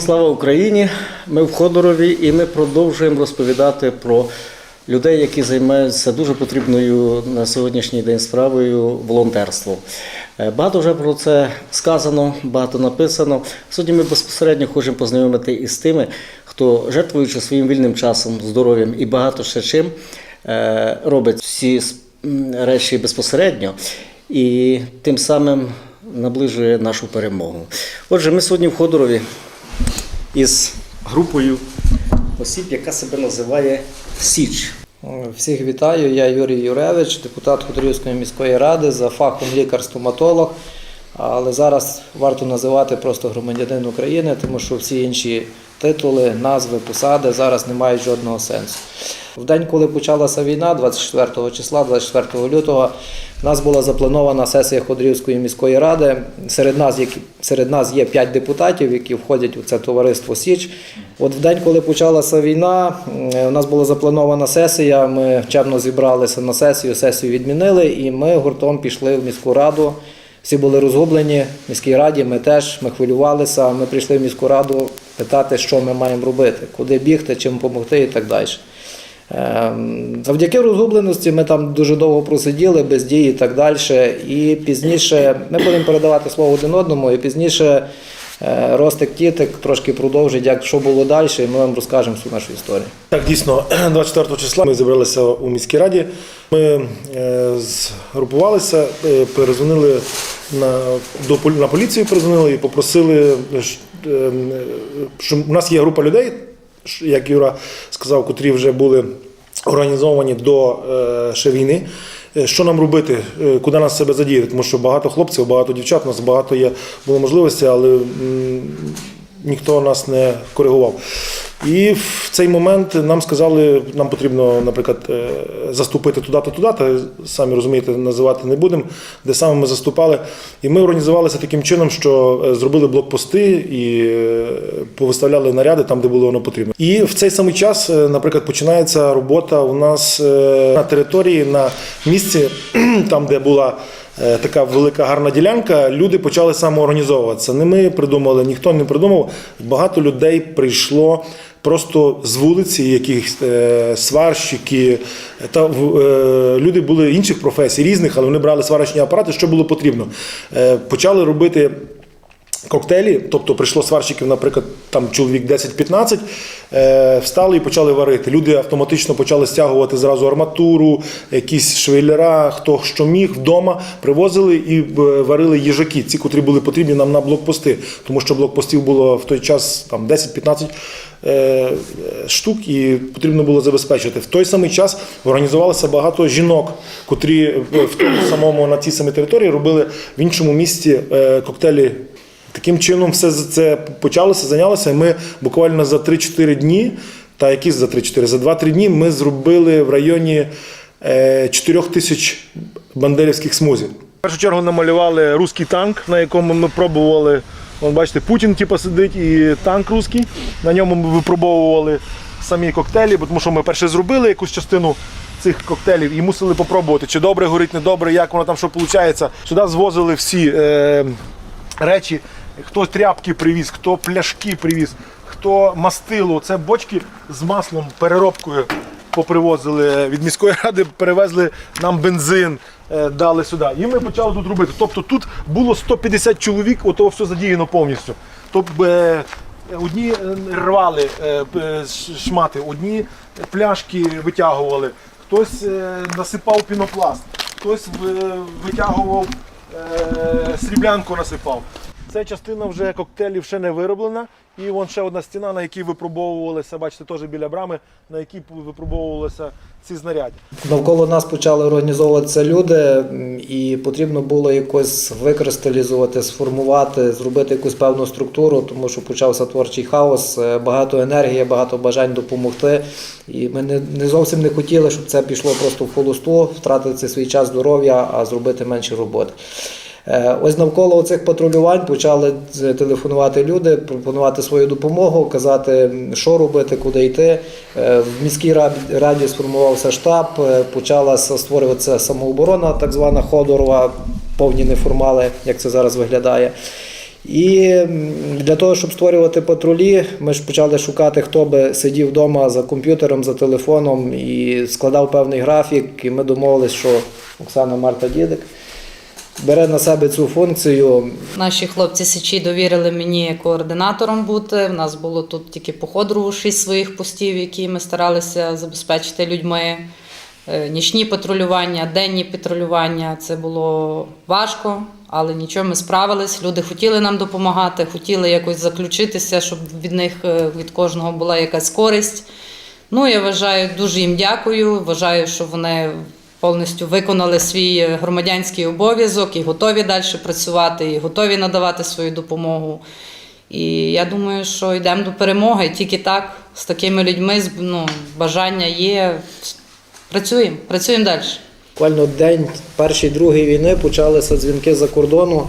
Слава Україні! Ми в Ходорові і ми продовжуємо розповідати про людей, які займаються дуже потрібною на сьогоднішній день справою волонтерством. Е, Багато вже про це сказано, багато написано. Сьогодні ми безпосередньо хочемо познайомити із тими, хто, жертвуючи своїм вільним часом, здоров'ям і багато ще чим, е, робить всі речі безпосередньо і тим самим наближує нашу перемогу. Отже, ми сьогодні в Ходорові із групою осіб, яка себе називає Січ. Всіх вітаю. Я Юрій Юревич, депутат Ходорівської міської ради за фахом лікар-стоматолог. Але зараз варто називати просто громадянин України, тому що всі інші титули, назви, посади зараз не мають жодного сенсу. В день, коли почалася війна, 24 числа, 24 лютого, у нас була запланована сесія Ходорівської міської ради. Серед нас, серед нас є 5 депутатів, які входять у це товариство Січ. От в день, коли почалася війна, у нас була запланована сесія. Ми чемно зібралися на сесію, сесію відмінили, і ми гуртом пішли в міську раду. Всі були розгублені в міській раді. Ми теж ми хвилювалися. Ми прийшли в міську раду питати, що ми маємо робити, куди бігти, чим допомогти і так далі. Ем, Завдяки розгубленості ми там дуже довго просиділи, без дії і так далі. І пізніше ми будемо передавати слово один одному, і пізніше Ростик Тітик трошки продовжить, як що було далі, і ми вам розкажемо всю нашу історію. Так, дійсно, 24 числа ми зібралися у міській раді. Ми е, згрупувалися, е, перезвонили на, до, на поліцію, перезвонили і попросили, е, е, що у нас є група людей, як Юра сказав, котрі вже були організовані до е, ще війни. Е, Що нам робити, е, куди нас себе задіяти? Тому що багато хлопців, багато дівчат, у нас багато є було можливості, але ніхто нас не коригував. І в цей момент нам сказали, нам потрібно, наприклад, е, заступити туди-то, туди-то, самі розумієте, називати не будемо, де саме ми заступали. І ми організувалися таким чином, що е, зробили блокпости і е, повиставляли наряди там, де було воно потрібно. І в цей самий час, наприклад, починається робота у нас на території, на місці, там, де була. Е, Така велика гарна ділянка, люди почали самоорганізовуватися. Не ми придумали, ніхто не придумав. Багато людей прийшло просто з вулиці, якихось е, сварщики. Та е, люди були інших професій, різних, але вони брали сварочні апарати, що було потрібно. Е, почали робити коктейлі, тобто прийшло сварщиків, наприклад, там чоловік 10-15, е, встали і почали варити. Люди автоматично почали стягувати зразу арматуру, якісь швеллера, хто що міг вдома, привозили і е, варили їжаки, ці, котрі були потрібні нам на блокпости, тому що блокпостів було в той час там 10-15 е, штук і потрібно було забезпечити. В той самий час організувалося багато жінок, котрі е, в тому самому на тій самій території робили в іншому місті коктейлі. Таким чином, все це почалося, зайнялося. І ми буквально за 3-4 дні, та якісь за 3-4, за 2-3 дні ми зробили в районі е, 4 тисяч бандерівських смузів. В першу чергу намалювали руський танк, на якому ми пробували. Вон, бачите, Путін типу, сидить і танк руський. На ньому ми випробовували самі коктейлі, тому що ми перше зробили якусь частину цих коктейлів і мусили попробувати, чи добре горить, не добре, як воно там що виходить. Сюди звозили всі е, речі. Хто тряпки привіз, хто пляшки привіз, хто мастило. Це бочки з маслом, переробкою попривозили від міської ради, перевезли нам бензин, е, дали сюди. І ми почали тут робити. Тобто тут було 150 чоловік, ото все задіяно повністю. Тобто одні е, рвали шмати, одні пляшки витягували, хтось насипав пінопласт, хтось витягував сріблянку насипав. Ця частина вже коктейлів ще не вироблена. І вон ще одна стіна, на якій випробовувалися, бачите, теж біля брами, на якій випробовувалися ці знаряддя. Навколо нас почали організовуватися люди, і потрібно було якось викристалізувати, сформувати, зробити якусь певну структуру, тому що почався творчий хаос, е, багато енергії, багато бажань допомогти. І ми не, не зовсім не хотіли, щоб це пішло просто в холосту, втратити свій час здоров'я, а зробити менше роботи. Е, Ось навколо цих патрулювань почали телефонувати люди, пропонувати свою допомогу, казати, що робити, куди йти. Е, В міській рад- раді сформувався штаб, е, почала створюватися самооборона, так звана Ходорова, повні неформали, як це зараз виглядає. І для того, щоб створювати патрулі, ми ж почали шукати, хто би сидів вдома за комп'ютером, за телефоном і складав певний графік. І ми домовилися, що Оксана Марта Дідик бере на себе цю функцію. Наші хлопці січі довірили мені координатором бути. В нас було тут тільки по шість своїх постів, які ми старалися забезпечити людьми. Е, Нічні патрулювання, денні патрулювання це було важко, але нічого ми справились. Люди хотіли нам допомагати, хотіли якось заключитися, щоб від них е, від кожного була якась користь. Ну, я вважаю, дуже їм дякую. Вважаю, що вони повністю виконали свій е, громадянський обов'язок і готові далі працювати, і готові надавати свою допомогу. І я думаю, що йдемо до перемоги. Тільки так, з такими людьми ну, бажання є. Працюємо, працюємо далі. Буквально день першої другої війни почалися дзвінки за кордону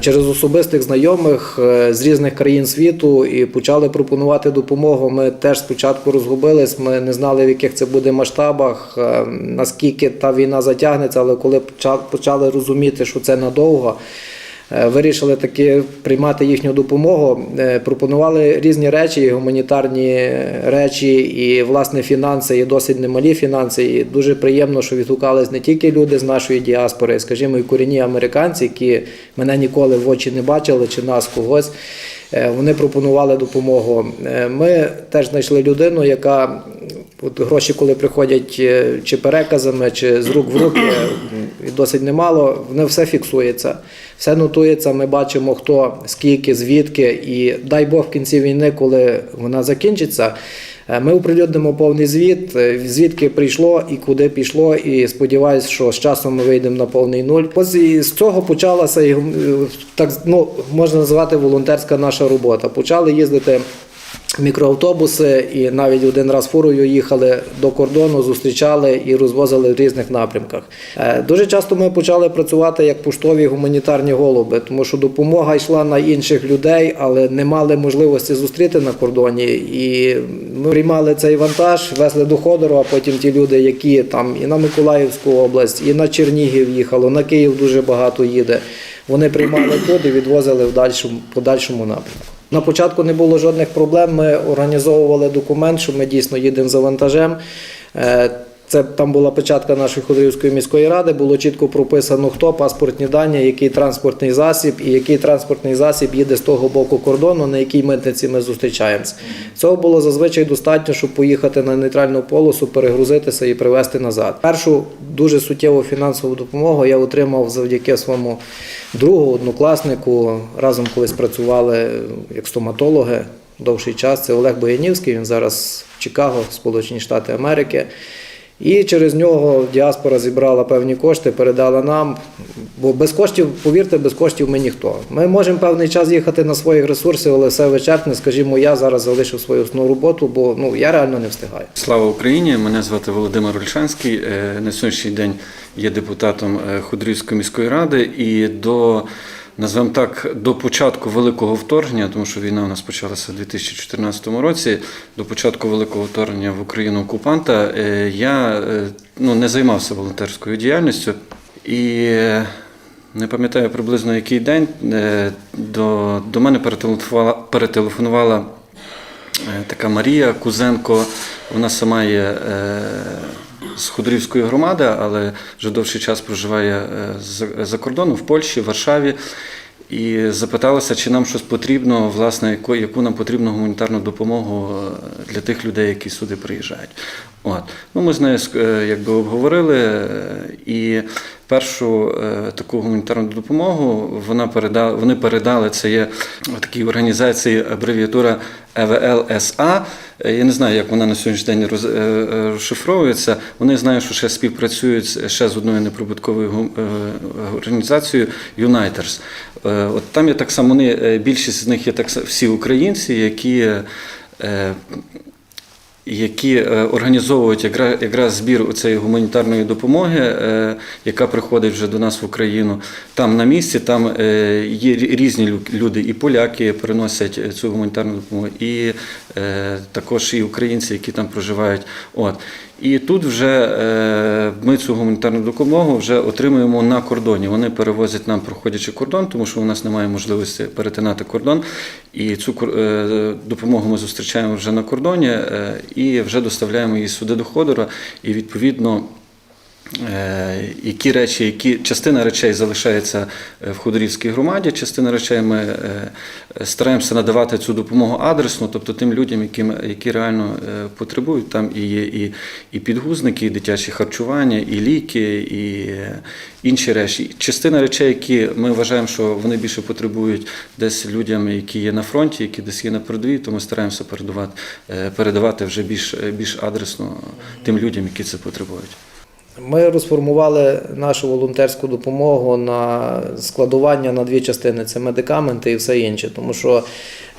через особистих знайомих е, з різних країн світу і почали пропонувати допомогу. Ми теж спочатку розгубились. Ми не знали, в яких це буде масштабах, е, наскільки та війна затягнеться. Але коли поча- почали розуміти, що це надовго. Е, Вирішили таки приймати їхню допомогу. Е, Пропонували різні речі, і гуманітарні речі, і власне фінанси, і досить немалі фінанси. І дуже приємно, що відгукались не тільки люди з нашої діаспори, скажімо, і корінні американці, які мене ніколи в очі не бачили, чи нас когось. Е, Вони пропонували допомогу. Е, Ми теж знайшли людину, яка от гроші, коли приходять е, чи переказами, чи з рук в руки, і досить немало, Вони все фіксується, все нотується. Ми бачимо, хто скільки, звідки, і дай Бог в кінці війни, коли вона закінчиться. Е, Ми оприлюднимо повний звіт, е, звідки прийшло і куди пішло, і сподіваюся, що з часом ми вийдемо на повний нуль. Ось і з цього почалася е, так ну можна назвати волонтерська наша робота. Почали їздити мікроавтобуси, і навіть один раз фурою їхали до кордону, зустрічали і розвозили в різних напрямках. Е, Дуже часто ми почали працювати як поштові гуманітарні голуби, тому що допомога йшла на інших людей, але не мали можливості зустріти на кордоні. І ми приймали цей вантаж, везли до Ходору, а потім ті люди, які там і на Миколаївську область, і на Чернігів їхало, на Київ дуже багато їде. Вони приймали тут і відвозили в дальшому, подальшому напрямку. На початку не було жодних проблем. Ми організовували документ, що ми дійсно їдемо за вантажем. Це там була печатка нашої Ходорівської міської ради. Було чітко прописано, хто паспортні дані, який транспортний засіб і який транспортний засіб їде з того боку кордону, на якій митниці ми зустрічаємося. Цього було зазвичай достатньо, щоб поїхати на нейтральну полосу, перегрузитися і привезти назад. Першу дуже суттєву фінансову допомогу я отримав завдяки своєму другу, однокласнику. Разом колись працювали як стоматологи довший час. Це Олег Боянівський. Він зараз в Чикаго, Сполучені Штати Америки. І через нього діаспора зібрала певні кошти, передала нам. Бо без коштів, повірте, без коштів ми ніхто. Ми можемо певний час їхати на своїх ресурсах, але все вичерпне. Скажімо, я зараз залишив свою основну роботу, бо ну я реально не встигаю. Слава Україні! Мене звати Володимир Ольшанський. Е, На сьогоднішній день є депутатом е, Худрівської міської ради і до. Назвемо так, до початку великого вторгнення, тому що війна у нас почалася у 2014 році. До початку великого вторгнення в Україну окупанта е, я е, ну, не займався волонтерською діяльністю і е, не пам'ятаю приблизно який день до, до мене перетелефонувала, перетелефонувала така Марія Кузенко. Вона сама є з Худрівської громади, але вже довший час проживає е, за- за кордоном в Польщі, в Варшаві. І запиталася, чи нам щось потрібно, власне, яку, яку нам потрібну гуманітарну допомогу е, для тих людей, які сюди приїжджають. От. Ну, ми з нею е, якби обговорили, е, і першу е, таку гуманітарну допомогу вона передала, вони передали, це є в такій організації абревіатура ЕВЛСА. Е, Я не знаю, як вона на сьогоднішній день е, розшифровується. Вони знаю, що ще співпрацюють ще з одною неприбутковою організацією. Е, От там є так само вони, більшість з них є так всі українці, які. Які е, організовують якраз, збір цієї гуманітарної допомоги, е, яка приходить вже до нас в Україну. Там на місці, там е, є різні люди, і поляки приносять цю гуманітарну допомогу, і також і українці, які там проживають. От. І тут вже е, ми цю гуманітарну допомогу вже отримуємо на кордоні. Вони перевозять нам, проходячи кордон, тому що у нас немає можливості перетинати кордон. І цю е, допомогу ми зустрічаємо вже на кордоні е, і вже доставляємо її сюди до Ходора. І відповідно. Е, Які речі, які частина речей залишається е, в Ходорівській громаді, частина речей ми е, стараємося надавати цю допомогу адресно, тобто тим людям, які, які реально потребують. Там і є і, і підгузники, і дитячі харчування, і ліки, і інші речі. Частина речей, які ми вважаємо, що вони більше потребують десь людям, які є на фронті, які десь є на передовій, то ми стараємося передавати, передавати вже більш, більш адресно тим людям, які це потребують. Ми розформували нашу волонтерську допомогу на складування на дві частини: це медикаменти і все інше. Тому що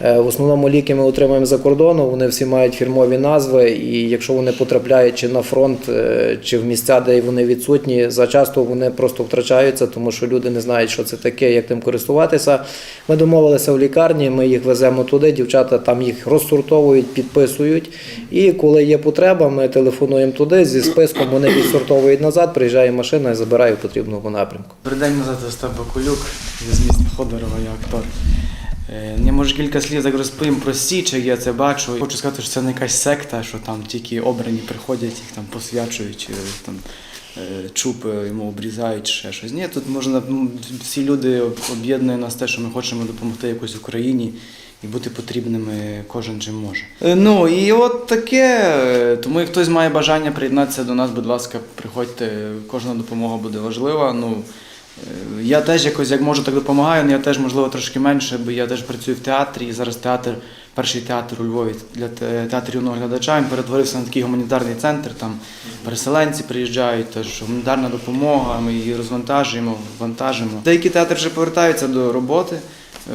в основному ліки ми отримуємо за кордону, вони всі мають фірмові назви, і якщо вони потрапляють чи на фронт, е, чи в місця, де вони відсутні, зачасто вони просто втрачаються, тому що люди не знають, що це таке, як тим користуватися. Ми домовилися в лікарні, ми їх веземо туди, дівчата там їх розсортовують, підписують. І коли є потреба, ми телефонуємо туди зі списком, вони відсортовують назад, приїжджає машина і забирає в потрібному напрямку. Добрий день, звати Остап Бакулюк, я з міста Ходорова, я актор. Е, Я може кілька слів так розповім про Січ, як я це бачу. Хочу сказати, що це не якась секта, що там тільки обрані приходять, їх там посвячують, е, там е, е, йому обрізають, ще щось. Ні, тут можна ну, всі люди об'єднує нас те, що ми хочемо допомогти якось Україні і бути потрібними кожен чим може. Ну і от таке. Тому як хтось має бажання приєднатися до нас, будь ласка, приходьте, кожна допомога буде важлива. Ну, Я теж якось як можу, так допомагаю, але я теж, можливо, трошки менше, бо я теж працюю в театрі, і зараз театр, перший театр у Львові для те- театру юного глядача, він перетворився на такий гуманітарний центр, там переселенці приїжджають, теж гуманітарна допомога, ми її розвантажуємо, вантажимо. Деякі театри вже повертаються до роботи.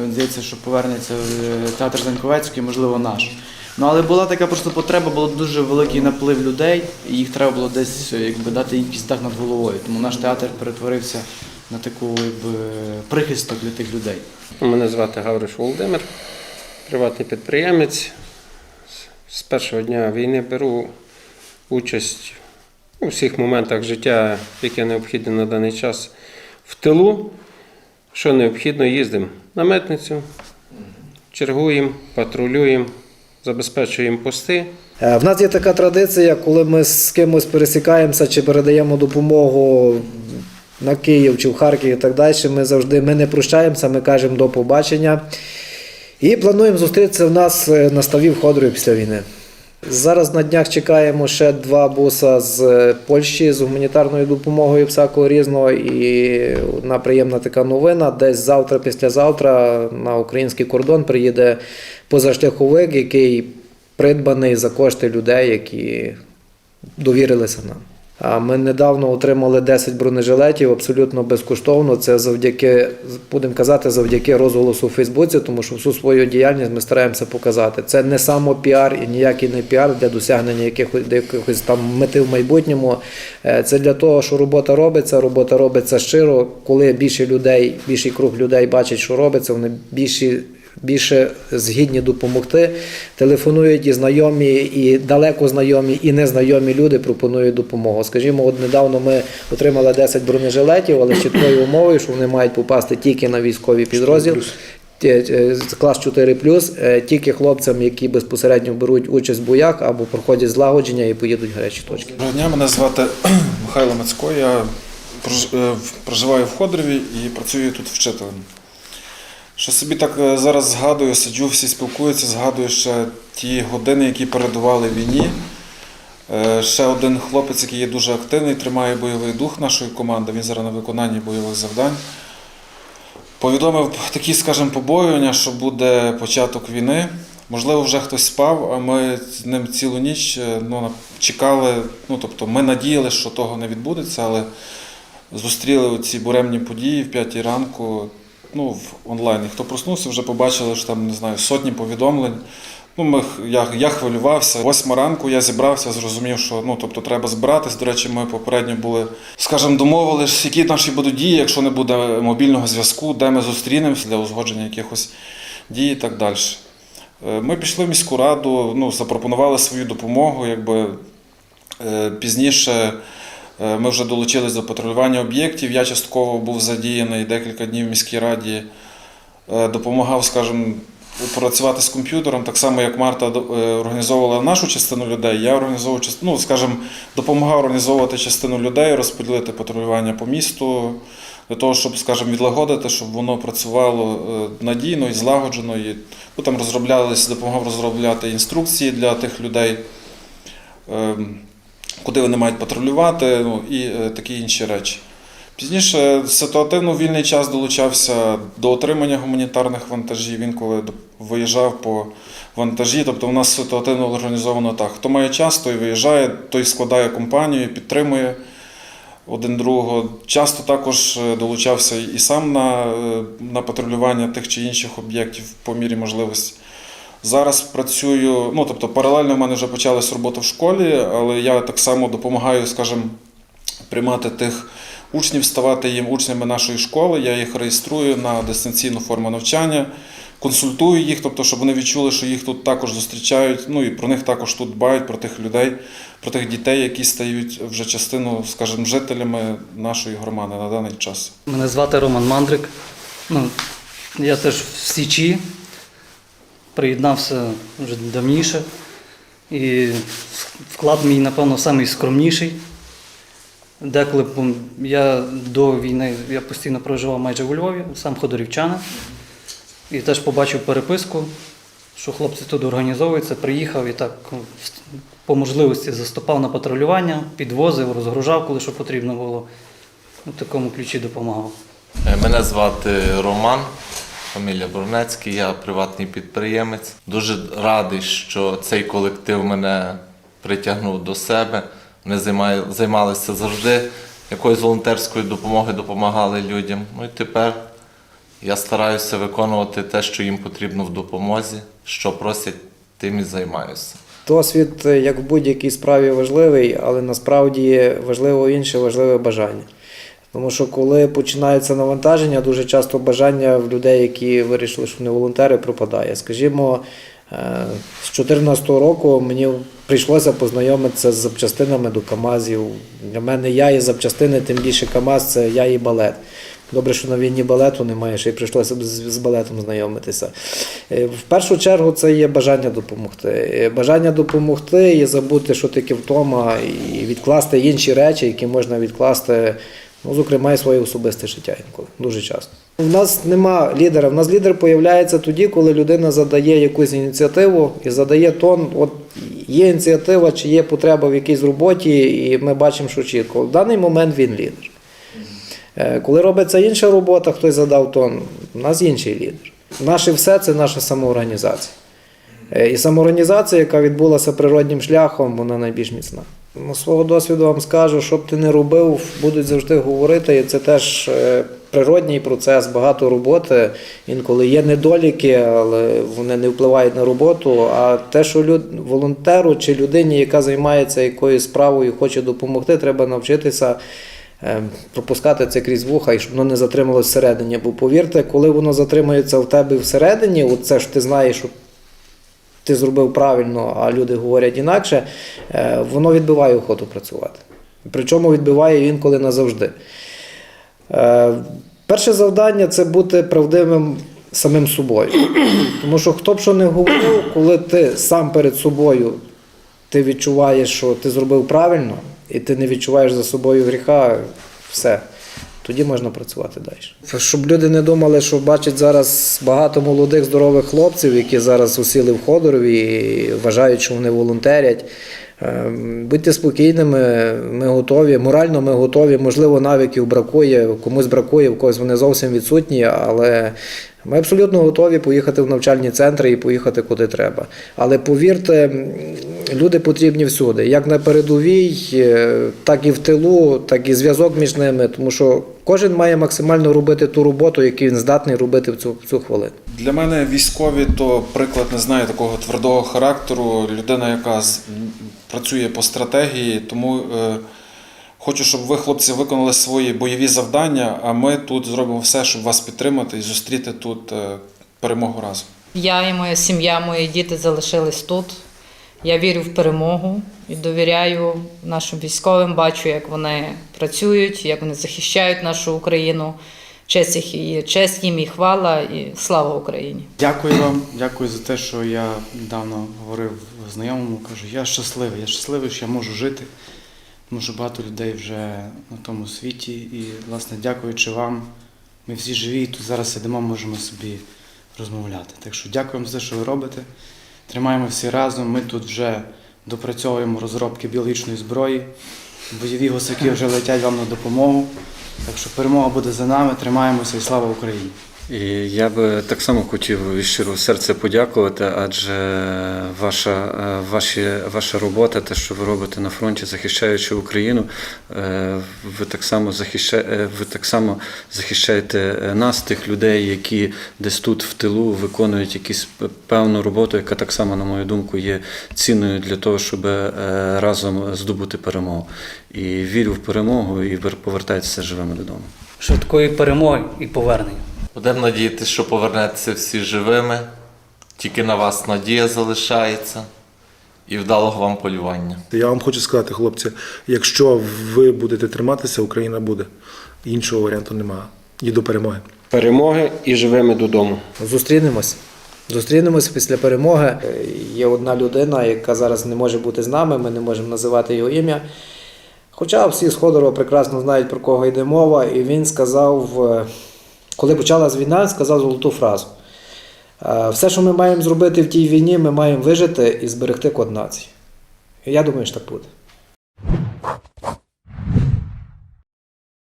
Е, Здається, що повернеться е, театр Заньковецький, можливо, наш. Ну, але була така просто потреба, було дуже великий наплив людей, і їх треба було десь е, якби, дати якийсь дах над головою. Тому наш театр перетворився на таку якби, прихисток для тих людей. Мене звати Гавриш Володимир, приватний підприємець. З першого дня війни беру участь у всіх моментах життя, яке необхідне на даний час в тилу. Що необхідно, їздимо на митницю, чергуємо, патрулюємо, забезпечуємо пости. Е, В нас є така традиція, коли ми з кимось пересікаємося чи передаємо допомогу на Київ чи в Харків і так далі. Ми завжди ми не прощаємося, ми кажемо до побачення. І плануємо зустрітися в нас е, на ставі в після війни. Зараз на днях чекаємо ще два буса з е, Польщі з гуманітарною допомогою всякого різного. І одна приємна така новина. Десь завтра, післязавтра на український кордон приїде позашляховик, який придбаний за кошти людей, які довірилися нам. Ми недавно отримали 10 бронежилетів абсолютно безкоштовно. Це завдяки, будемо казати, завдяки розголосу у Фейсбуці, тому що всю свою діяльність ми стараємося показати. Це не самопіар і ніякий не піар для досягнення якихось, якихось там мети в майбутньому. Е, Це для того, що робота робиться, робота робиться щиро. Коли більше людей, більший круг людей бачить, що робиться, вони більші більше згідні допомогти. Телефонують і знайомі, і далеко знайомі, і незнайомі люди пропонують допомогу. Скажімо, от недавно ми отримали 10 бронежилетів, але з чіткою умовою, що вони мають попасти тільки на військовий підрозділ. Е, Клас 4 е, тільки хлопцям, які безпосередньо беруть участь в боях або проходять злагодження і поїдуть в гарячі точки. Доброго дня, мене звати Михайло Мацько. Я е, проживаю в Ходрові і працюю тут вчителем. Що собі так е, зараз згадую, сиджу, всі спілкуються, згадую ще ті години, які передували війні. Е, Ще один хлопець, який є дуже активний, тримає бойовий дух нашої команди. Він зараз на виконанні бойових завдань. Повідомив такі, скажімо, побоювання, що буде початок війни. Можливо, вже хтось спав, а ми з ним цілу ніч е, ну, чекали. Ну, тобто, ми надіяли, що того не відбудеться, але зустріли ці буремні події в п'ятій ранку. Ну, в онлайні. Хто проснувся, вже побачили, що там не знаю, сотні повідомлень. Ну, ми, я, я хвилювався. Восьма ранку я зібрався, зрозумів, що ну, тобто, треба збиратись. До речі, ми попередньо були, скажімо, домовились, які наші будуть дії, якщо не буде мобільного зв'язку, де ми зустрінемося для узгодження якихось дій і так далі. Е, Ми пішли в міську раду, ну, запропонували свою допомогу. Якби, е, пізніше ми вже долучились до патрулювання об'єктів. Я частково був задіяний декілька днів в міській раді, е, допомагав, скажімо, працювати з комп'ютером, так само як Марта е, організовувала нашу частину людей. Я організовував ну, скажімо, допомагав організовувати частину людей, розподілити патрулювання по місту для того, щоб, скажімо, відлагодити, щоб воно працювало е, надійно і злагоджено. І, ну, там розроблялись, допомагав розробляти інструкції для тих людей, ем, куди вони мають патрулювати, ну, і е, такі інші речі. Пізніше ситуативно в вільний час долучався до отримання гуманітарних вантажів. Він коли виїжджав по вантажі, тобто у нас ситуативно організовано так. Хто має час, той виїжджає, той складає компанію, підтримує один другого. Часто також е, долучався і сам на, е, на патрулювання тих чи інших об'єктів по мірі можливості. Зараз працюю, ну тобто паралельно в мене вже почалась робота в школі, але я так само допомагаю, скажімо, приймати тих учнів, ставати їм учнями нашої школи. Я їх реєструю на дистанційну форму навчання, консультую їх, тобто, щоб вони відчули, що їх тут також зустрічають. Ну і про них також тут дбають, про тих людей, про тих дітей, які стають вже частину, скажімо, жителями нашої громади на даний час. Мене звати Роман Мандрик. Ну, я теж в Січі приєднався вже давніше. І вклад мій, напевно, самий скромніший. Деколи я до війни я постійно проживав майже у Львові, сам ходорівчанин. І теж побачив переписку, що хлопці тут організовуються, приїхав і так по можливості заступав на патрулювання, підвозив, розгружав, коли що потрібно було. У такому ключі допомагав. Е, Мене звати Роман, фамілія Бронецький, я приватний підприємець. Дуже радий, що цей колектив мене притягнув до себе. Вони займалися завжди якоюсь волонтерською допомогою, допомагали людям. Ну і тепер я стараюся виконувати те, що їм потрібно в допомозі, що просять, тим і займаюся. Досвід, е, як в будь-якій справі, важливий, але насправді важливо інше, важливе бажання. Тому що коли починається навантаження, дуже часто бажання в людей, які вирішили, що вони волонтери, пропадає. Скажімо, е, з 2014 року мені прийшлося познайомитися з запчастинами до КАМАЗів. Для мене я і запчастини, тим більше КАМАЗ це я і балет. Добре, що на війні балету немає, ще й прийшлося б з балетом знайомитися. Е, В першу чергу це є бажання допомогти. Е, Бажання допомогти і забути, що таке втома, і відкласти інші речі, які можна відкласти, ну, зокрема, і своє особисте життя інколи, дуже часто. У нас нема лідера. У нас лідер з'являється тоді, коли людина задає якусь ініціативу і задає тон. От є ініціатива, чи є потреба в якійсь роботі, і ми бачимо, що чітко. В даний момент він лідер. Е, Коли робиться інша робота, хтось задав тон, у нас інший лідер. Наше все це наша самоорганізація. Е, І самоорганізація, яка відбулася природнім шляхом, вона найбільш міцна. Свого досвіду вам скажу, що б ти не робив, будуть завжди говорити, і це теж е, природній процес, багато роботи. Інколи є недоліки, але вони не впливають на роботу. А те, що люд... волонтеру чи людині, яка займається якоюсь справою, хоче допомогти, треба навчитися е, пропускати це крізь вуха, і щоб воно не затрималося всередині. Бо повірте, коли воно затримується в тебе всередині, от це ж ти знаєш, що ти зробив правильно, а люди говорять інакше, е, воно відбиває охоту працювати. Причому відбиває інколи назавжди. Е, Перше завдання це бути правдивим самим собою. Тому що хто б що не говорив, коли ти сам перед собою ти відчуваєш, що ти зробив правильно, і ти не відчуваєш за собою гріха, все. Тоді можна працювати далі. Щоб люди не думали, що бачать зараз багато молодих здорових хлопців, які зараз усіли в Ходорові і вважають, що вони волонтерять. Ем, Будьте спокійними, ми готові. Морально ми готові. Можливо, навиків бракує, комусь бракує, в когось вони зовсім відсутні, але ми абсолютно готові поїхати в навчальні центри і поїхати куди треба. Але повірте, люди потрібні всюди, як на передовій, е, так і в тилу, так і зв'язок між ними, тому що кожен має максимально робити ту роботу, яку він здатний робити в цю, в цю хвилину. Для мене військові то приклад не знаю такого твердого характеру, людина, яка працює по стратегії. Тому е, хочу, щоб ви, хлопці, виконали свої бойові завдання, а ми тут зробимо все, щоб вас підтримати і зустріти тут е, перемогу разом. Я і моя сім'я, мої діти залишились тут. Я вірю в перемогу і довіряю нашим військовим. Бачу, як вони працюють, як вони захищають нашу Україну. Честь їх і честь їм і хвала, і слава Україні. Дякую вам, дякую за те, що я недавно говорив знайомому, кажу, я щасливий, я щасливий, що я можу жити, тому що багато людей вже на тому світі. І, власне, дякуючи вам, ми всі живі, і тут зараз сидимо, можемо собі розмовляти. Так що дякуємо за те, що ви робите. Тримаємо всі разом. Ми тут вже допрацьовуємо розробки біологічної зброї. Бойові гусаки вже летять вам на допомогу. Так що перемога буде за нами, тримаємося і слава Україні! І я би так само хотів від щирого серця подякувати, адже ваша, е, ваші, ваша робота, те, що ви робите на фронті, захищаючи Україну, е, ви так само захищаєте, ви так само захищаєте е, нас, тих людей, які десь тут в тилу виконують якусь певну роботу, яка так само, на мою думку, є цінною для того, щоб е, разом здобути перемогу. І вірю в перемогу, і повертайтеся живими додому. Швидкої перемоги і повернення. Будемо надіятися, що повернетеся всі живими. Тільки на вас надія залишається. І вдалого вам полювання. Я вам хочу сказати, хлопці, якщо ви будете триматися, Україна буде. Іншого варіанту немає. І до перемоги. Перемоги і живими додому. Зустрінемось. Зустрінемось після перемоги. Є одна людина, яка зараз не може бути з нами, ми не можемо називати його ім'я. Хоча всі з Ходорова прекрасно знають, про кого йде мова, і він сказав, е, коли почалась війна, сказав золоту фразу. Е, Все, що ми маємо зробити в тій війні, ми маємо вижити і зберегти код нації. Я думаю, що так буде.